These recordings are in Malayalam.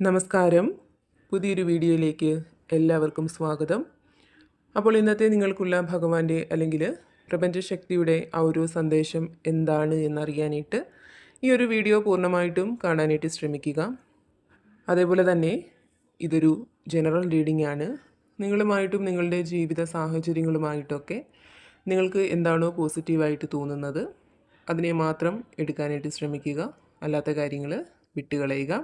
നമസ്കാരം. പുതിയൊരു വീഡിയോയിലേക്ക് എല്ലാവർക്കും സ്വാഗതം. അപ്പോൾ ഇന്നത്തെ നിങ്ങൾക്കുള്ള ഭഗവാന്റെ അല്ലെങ്കിൽ പ്രപഞ്ചശക്തിയുടെ ആ ഒരു സന്ദേശം എന്താണ് എന്നറിയാനായിട്ട് ഈ ഒരു വീഡിയോ പൂർണമായിട്ടും കാണാനായിട്ട് ശ്രമിക്കുക. അതേപോലെ തന്നെ ഇതൊരു ജനറൽ റീഡിംഗ് ആണ്. നിങ്ങളുമായിട്ടും നിങ്ങളുടെ ജീവിത സാഹചര്യങ്ങളുമായിട്ടൊക്കെ നിങ്ങൾക്ക് എന്താണോ പോസിറ്റീവായിട്ട് തോന്നുന്നത് അതിനെ മാത്രം എടുക്കാനായിട്ട് ശ്രമിക്കുക. അല്ലാത്ത കാര്യങ്ങൾ വിട്ടുകളയുക.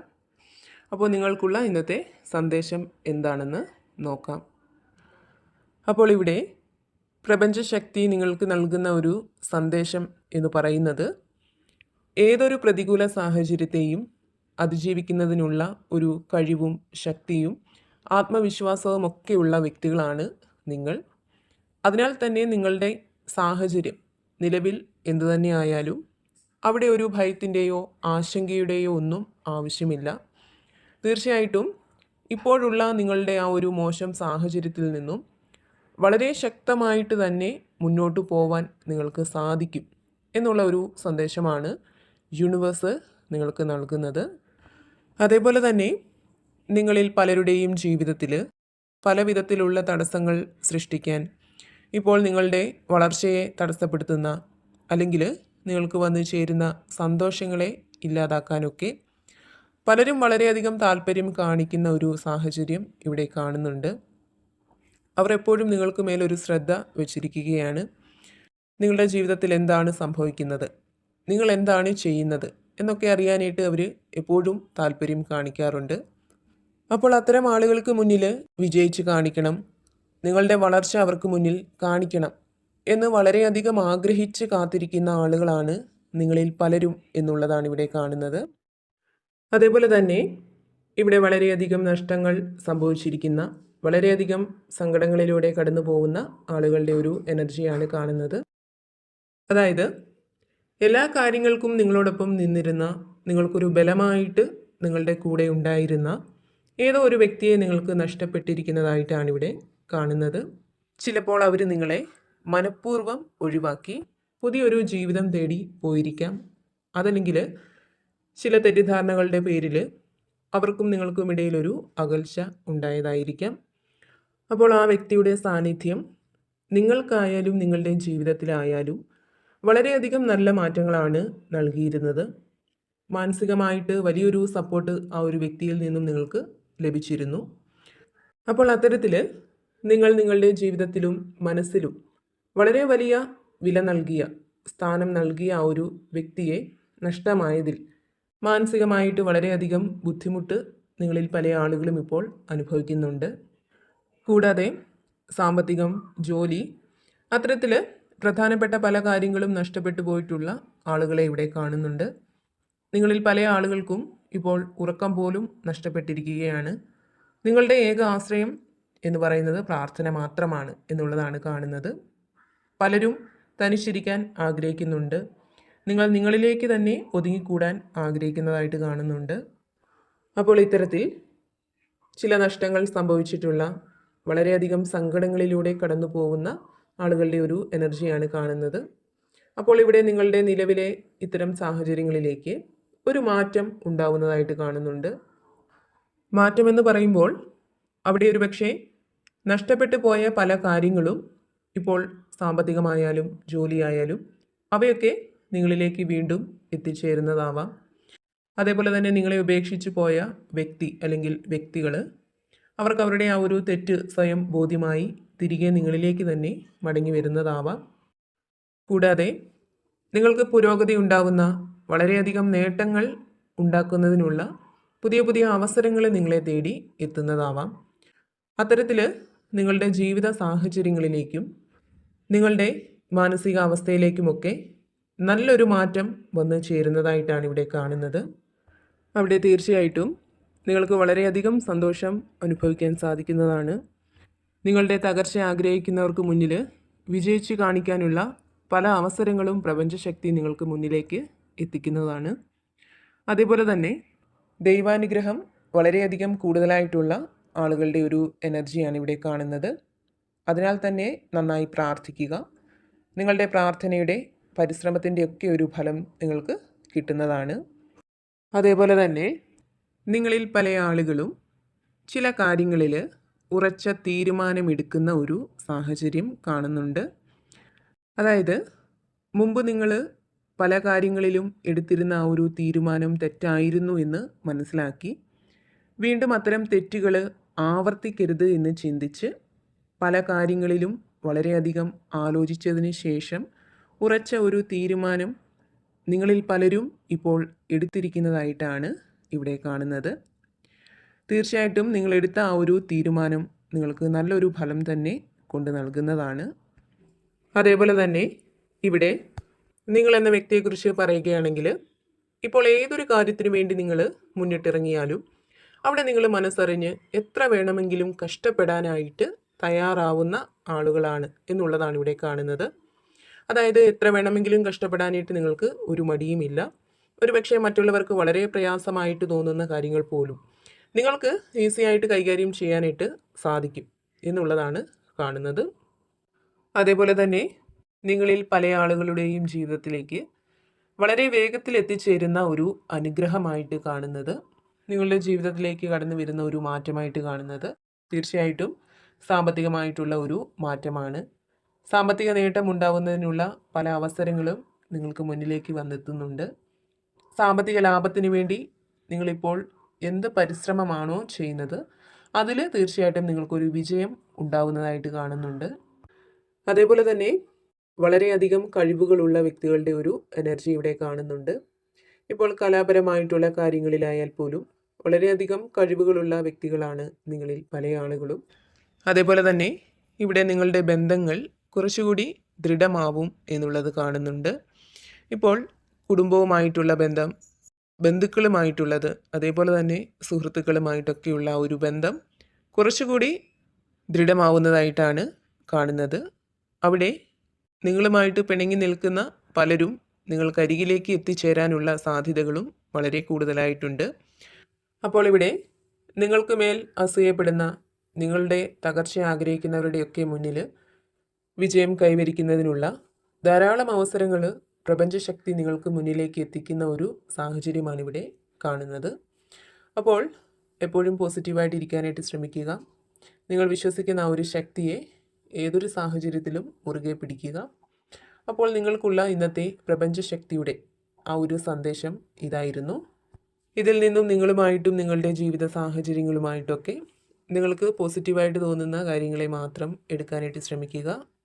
അപ്പോൾ നിങ്ങൾക്കുള്ള ഇന്നത്തെ സന്ദേശം എന്താണെന്ന് നോക്കാം. അപ്പോൾ ഇവിടെ പ്രപഞ്ചശക്തി നിങ്ങൾക്ക് നൽകുന്ന ഒരു സന്ദേശം എന്ന് പറയുന്നത് ഏതൊരു പ്രതികൂല സാഹചര്യത്തെയും അതിജീവിക്കുന്നതിനുള്ള ഒരു കഴിവും ശക്തിയും ആത്മവിശ്വാസവും ഒക്കെയുള്ള വ്യക്തികളാണ് നിങ്ങൾ. അതിനാൽ തന്നെ നിങ്ങളുടെ സാഹചര്യം നിലവിൽ എന്തു തന്നെയായാലും അവിടെ ഒരു ഭയത്തിന്റെയോ ആശങ്കയുടെയോ ഒന്നും ആവശ്യമില്ല. തീർച്ചയായിട്ടും ഇപ്പോഴുള്ള നിങ്ങളുടെ ആ ഒരു മോശം സാഹചര്യത്തിൽ നിന്നും വളരെ ശക്തമായിട്ട് തന്നെ മുന്നോട്ട് പോവാൻ നിങ്ങൾക്ക് സാധിക്കും എന്നുള്ള ഒരു സന്ദേശമാണ് യൂണിവേഴ്സ് നിങ്ങൾക്ക് നൽകുന്നത്. അതേപോലെ തന്നെ നിങ്ങളിൽ പലരുടെയും ജീവിതത്തിൽ പല വിധത്തിലുള്ള തടസ്സങ്ങൾ സൃഷ്ടിക്കാൻ ഇപ്പോൾ നിങ്ങളുടെ വളർച്ചയെ തടസ്സപ്പെടുത്തുന്ന അല്ലെങ്കിൽ നിങ്ങൾക്ക് വന്നു ചേരുന്ന സന്തോഷങ്ങളെ ഇല്ലാതാക്കാനൊക്കെ പലരും വളരെയധികം താല്പര്യം കാണിക്കുന്ന ഒരു സാഹചര്യം ഇവിടെ കാണുന്നുണ്ട്. അവർ എപ്പോഴും നിങ്ങൾക്ക് മേലൊരു ശ്രദ്ധ വെച്ചിരിക്കുകയാണ്. നിങ്ങളുടെ ജീവിതത്തിൽ എന്താണ് സംഭവിക്കുന്നത്? നിങ്ങൾ എന്താണ് ചെയ്യുന്നത്? എന്നൊക്കെ അറിയാനായിട്ട് അവർ എപ്പോഴും താല്പര്യം കാണിക്കാറുണ്ട്. അപ്പോൾ അത്തരം ആളുകൾക്ക് മുന്നിൽ വിജയിച്ച് കാണിക്കണം. നിങ്ങളുടെ വളർച്ച അവർക്ക് മുന്നിൽ കാണിക്കണം എന്ന് വളരെയധികം ആഗ്രഹിച്ച് കാത്തിരിക്കുന്ന ആളുകളാണ് നിങ്ങളിൽ പലരും എന്നുള്ളതാണ് ഇവിടെ കാണുന്നത്. അതേപോലെ തന്നെ ഇവിടെ വളരെയധികം നഷ്ടങ്ങൾ സംഭവിച്ചിരിക്കുന്ന വളരെയധികം സങ്കടങ്ങളിലൂടെ കടന്നു പോകുന്ന ആളുകളുടെ ഒരു എനർജിയാണ് കാണുന്നത്. അതായത് എല്ലാ കാര്യങ്ങൾക്കും നിങ്ങളോടൊപ്പം നിന്നിരുന്ന നിങ്ങൾക്കൊരു ബലമായിട്ട് നിങ്ങളുടെ കൂടെ ഉണ്ടായിരുന്ന ഏതോ ഒരു വ്യക്തിയെ നിങ്ങൾക്ക് നഷ്ടപ്പെട്ടിരിക്കുന്നതായിട്ടാണ് ഇവിടെ കാണുന്നത്. ചിലപ്പോൾ അവർ നിങ്ങളെ മനഃപൂർവം ഒഴിവാക്കി പുതിയൊരു ജീവിതം തേടി പോയിരിക്കാം. അതല്ലെങ്കിൽ ചില തെറ്റിദ്ധാരണകളുടെ പേരിൽ അവർക്കും നിങ്ങൾക്കും ഇടയിലൊരു അകൽച്ച ഉണ്ടായതായിരിക്കാം. അപ്പോൾ ആ വ്യക്തിയുടെ സാന്നിധ്യം നിങ്ങൾക്കായാലും നിങ്ങളുടെ ജീവിതത്തിലായാലും വളരെയധികം നല്ല മാറ്റങ്ങളാണ് നൽകിയിരുന്നത്. മാനസികമായിട്ട് വലിയൊരു സപ്പോർട്ട് ആ ഒരു വ്യക്തിയിൽ നിന്നും നിങ്ങൾക്ക് ലഭിച്ചിരുന്നു. അപ്പോൾ അത്തരത്തിൽ നിങ്ങൾ നിങ്ങളുടെ ജീവിതത്തിലും മനസ്സിലും വളരെ വലിയ വില നൽകിയ സ്ഥാനം നൽകിയ ആ ഒരു വ്യക്തിയെ നഷ്ടമായതിൽ മാനസികമായിട്ട് വളരെയധികം ബുദ്ധിമുട്ട് നിങ്ങളിൽ പല ആളുകളും ഇപ്പോൾ അനുഭവിക്കുന്നുണ്ട്. കൂടാതെ സാമ്പത്തികം ജോലി അത്തരത്തിൽ പ്രധാനപ്പെട്ട പല കാര്യങ്ങളും നഷ്ടപ്പെട്ടു പോയിട്ടുള്ള ആളുകളെ ഇവിടെ കാണുന്നുണ്ട്. നിങ്ങളിൽ പല ആളുകൾക്കും ഇപ്പോൾ ഉറക്കം പോലും നഷ്ടപ്പെട്ടിരിക്കുകയാണ്. നിങ്ങളുടെ ഏക ആശ്രയം എന്ന് പറയുന്നത് പ്രാർത്ഥന മാത്രമാണ് എന്നുള്ളതാണ് കാണുന്നത്. പലരും തനിച്ചിരിക്കാൻ ആഗ്രഹിക്കുന്നുണ്ട്. നിങ്ങൾ നിങ്ങളിലേക്ക് തന്നെ ഒതുങ്ങിക്കൂടാൻ ആഗ്രഹിക്കുന്നതായിട്ട് കാണുന്നുണ്ട്. അപ്പോൾ ഇത്തരത്തിൽ ചില നഷ്ടങ്ങൾ സംഭവിച്ചിട്ടുള്ള വളരെയധികം സങ്കടങ്ങളിലൂടെ കടന്നു പോകുന്ന ആളുകളുടെ ഒരു എനർജിയാണ് കാണുന്നത്. അപ്പോൾ ഇവിടെ നിങ്ങളുടെ നിലവിലെ ഇത്തരം സാഹചര്യങ്ങളിലേക്ക് ഒരു മാറ്റം ഉണ്ടാവുന്നതായിട്ട് കാണുന്നുണ്ട്. മാറ്റമെന്ന് പറയുമ്പോൾ അവിടെ ഒരു പക്ഷേ നഷ്ടപ്പെട്ടു പോയ പല കാര്യങ്ങളും ഇപ്പോൾ സാമ്പത്തികമായാലും ജോലിയായാലും അവയൊക്കെ നിങ്ങളിലേക്ക് വീണ്ടും എത്തിച്ചേരുന്നതാവാം. അതേപോലെ തന്നെ നിങ്ങളെ ഉപേക്ഷിച്ച് പോയ വ്യക്തി അല്ലെങ്കിൽ വ്യക്തികൾ അവർക്ക് അവരുടെ ആ ഒരു തെറ്റ് സ്വയം ബോധ്യമായി തിരികെ നിങ്ങളിലേക്ക് തന്നെ മടങ്ങി വരുന്നതാവാം. കൂടാതെ നിങ്ങൾക്ക് പുരോഗതി ഉണ്ടാകുന്ന വളരെയധികം നേട്ടങ്ങൾ ഉണ്ടാക്കുന്നതിനുള്ള പുതിയ പുതിയ അവസരങ്ങൾ നിങ്ങളെ തേടി എത്തുന്നതാവാം. അത്തരത്തിൽ നിങ്ങളുടെ ജീവിത സാഹചര്യങ്ങളിലേക്കും നിങ്ങളുടെ മാനസികാവസ്ഥയിലേക്കുമൊക്കെ നല്ലൊരു മാറ്റം വന്നു ചേരുന്നതായിട്ടാണ് ഇവിടെ കാണുന്നത്. അവിടെ തീർച്ചയായിട്ടും നിങ്ങൾക്ക് വളരെയധികം സന്തോഷം അനുഭവിക്കാൻ സാധിക്കുന്നതാണ്. നിങ്ങളുടെ തകർച്ച ആഗ്രഹിക്കുന്നവർക്ക് മുന്നിൽ വിജയിച്ച് കാണിക്കാനുള്ള പല അവസരങ്ങളും പ്രപഞ്ചശക്തി നിങ്ങൾക്ക് മുന്നിലേക്ക് എത്തിക്കുന്നതാണ്. അതേപോലെ തന്നെ ദൈവാനുഗ്രഹം വളരെയധികം കൂടുതലായിട്ടുള്ള ആളുകളുടെ ഒരു എനർജിയാണ് ഇവിടെ കാണുന്നത്. അതിനാൽ തന്നെ നന്നായി പ്രാർത്ഥിക്കുക. നിങ്ങളുടെ പ്രാർത്ഥനയുടെ പരിശ്രമത്തിന്റെ ഒക്കെ ഒരു ഫലം നിങ്ങൾക്ക് കിട്ടുന്നതാണ്. അതേപോലെ തന്നെ നിങ്ങളിൽ പല ആളുകളും ചില കാര്യങ്ങളിൽ ഉറച്ച തീരുമാനമെടുക്കുന്ന ഒരു സാഹചര്യം കാണുന്നുണ്ട്. അതായത് മുമ്പ് നിങ്ങൾ പല കാര്യങ്ങളിലും എടുത്തിരുന്ന ആ ഒരു തീരുമാനം തെറ്റായിരുന്നു എന്ന് മനസ്സിലാക്കി വീണ്ടും അത്തരം തെറ്റുകൾ ആവർത്തിക്കരുത് എന്ന് ചിന്തിച്ച് പല കാര്യങ്ങളിലും വളരെയധികം ആലോചിച്ചതിന് ശേഷം ഉറച്ച ഒരു തീരുമാനം നിങ്ങളിൽ പലരും ഇപ്പോൾ എടുത്തിരിക്കുന്നതായിട്ടാണ് ഇവിടെ കാണുന്നത്. തീർച്ചയായിട്ടും നിങ്ങളെടുത്ത ആ ഒരു തീരുമാനം നിങ്ങൾക്ക് നല്ലൊരു ഫലം തന്നെ കൊണ്ട് നൽകുന്നതാണ്. അതേപോലെ തന്നെ ഇവിടെ നിങ്ങൾ എന്ന വ്യക്തിയെക്കുറിച്ച് പറയുകയാണെങ്കിൽ ഇപ്പോൾ ഏതൊരു കാര്യത്തിനു വേണ്ടി നിങ്ങൾ മുന്നിട്ടിറങ്ങിയാലും അവിടെ നിങ്ങൾ മനസ്സറിഞ്ഞ് എത്ര വേണമെങ്കിലും കഷ്ടപ്പെടാനായിട്ട് തയ്യാറാവുന്ന ആളുകളാണ് എന്നുള്ളതാണ് ഇവിടെ കാണുന്നത്. അതായത് എത്ര വേണമെങ്കിലും കഷ്ടപ്പെടാനായിട്ട് നിങ്ങൾക്ക് ഒരു മടിയുമില്ല. ഒരുപക്ഷെ മറ്റുള്ളവർക്ക് വളരെ പ്രയാസമായിട്ട് തോന്നുന്ന കാര്യങ്ങൾ പോലും നിങ്ങൾക്ക് ഈസി ആയിട്ട് കൈകാര്യം ചെയ്യാനായിട്ട് സാധിക്കും എന്നുള്ളതാണ് കാണുന്നത്. അതേപോലെ തന്നെ നിങ്ങളിൽ പല ആളുകളുടെയും ജീവിതത്തിലേക്ക് വളരെ വേഗത്തിൽ എത്തിച്ചേരുന്ന ഒരു അനുഗ്രഹമായിട്ട് കാണുന്നത് നിങ്ങളുടെ ജീവിതത്തിലേക്ക് കടന്നു വരുന്ന ഒരു മാറ്റമായിട്ട് കാണുന്നത് തീർച്ചയായിട്ടും സാമ്പത്തികമായിട്ടുള്ള ഒരു മാറ്റമാണ്. സാമ്പത്തിക നേട്ടം ഉണ്ടാവുന്നതിനുള്ള പല അവസരങ്ങളും നിങ്ങൾക്ക് മുന്നിലേക്ക് വന്നെത്തുന്നുണ്ട്. സാമ്പത്തിക ലാഭത്തിന് വേണ്ടി നിങ്ങളിപ്പോൾ എന്ത് പരിശ്രമമാണോ ചെയ്യുന്നത് അതിൽ തീർച്ചയായിട്ടും നിങ്ങൾക്കൊരു വിജയം ഉണ്ടാവുന്നതായിട്ട് കാണുന്നുണ്ട്. അതേപോലെ തന്നെ വളരെയധികം കഴിവുകളുള്ള വ്യക്തികളുടെ ഒരു എനർജി ഇവിടെ കാണുന്നുണ്ട്. ഇപ്പോൾ കലാപരമായിട്ടുള്ള കാര്യങ്ങളിലായാൽ പോലും വളരെയധികം കഴിവുകളുള്ള വ്യക്തികളാണ് നിങ്ങളിൽ പല ആളുകളും. അതേപോലെ തന്നെ ഇവിടെ നിങ്ങളുടെ ബന്ധങ്ങൾ കുറച്ചുകൂടി ദൃഢമാവും എന്നുള്ളത് കാണുന്നുണ്ട്. ഇപ്പോൾ കുടുംബവുമായിട്ടുള്ള ബന്ധം ബന്ധുക്കളുമായിട്ടുള്ളത് അതേപോലെ തന്നെ സുഹൃത്തുക്കളുമായിട്ടൊക്കെയുള്ള ഒരു ബന്ധം കുറച്ചുകൂടി ദൃഢമാവുന്നതായിട്ടാണ് കാണുന്നത്. അവിടെ നിങ്ങളുമായിട്ട് പിണങ്ങി നിൽക്കുന്ന പലരും നിങ്ങൾക്കരികിലേക്ക് എത്തിച്ചേരാനുള്ള സാധ്യതകളും വളരെ കൂടുതലായിട്ടുണ്ട്. അപ്പോൾ ഇവിടെ നിങ്ങൾക്ക് മേൽ അസൂയപ്പെടുന്ന നിങ്ങളുടെ തകർച്ച ആഗ്രഹിക്കുന്നവരുടെയൊക്കെ മുന്നിൽ വിജയം കൈവരിക്കുന്നതിനുള്ള ധാരാളം അവസരങ്ങൾ പ്രപഞ്ചശക്തി നിങ്ങൾക്ക് മുന്നിലേക്ക് എത്തിക്കുന്ന ഒരു സാഹചര്യമാണിവിടെ കാണുന്നത്. അപ്പോൾ എപ്പോഴും പോസിറ്റീവായിട്ട് ഇരിക്കാനായിട്ട് ശ്രമിക്കുക. നിങ്ങൾ വിശ്വസിക്കുന്ന ആ ഒരു ശക്തിയെ ഏതൊരു സാഹചര്യത്തിലും മുറുകെ പിടിക്കുക. അപ്പോൾ നിങ്ങൾക്കുള്ള ഇന്നത്തെ പ്രപഞ്ചശക്തിയുടെ ആ ഒരു സന്ദേശം ഇതായിരുന്നു. ഇതിൽ നിന്നും നിങ്ങളുമായിട്ടും നിങ്ങളുടെ ജീവിത സാഹചര്യങ്ങളുമായിട്ടൊക്കെ നിങ്ങൾക്ക് പോസിറ്റീവായിട്ട് തോന്നുന്ന കാര്യങ്ങളെ മാത്രം എടുക്കാനായിട്ട് ശ്രമിക്കുക.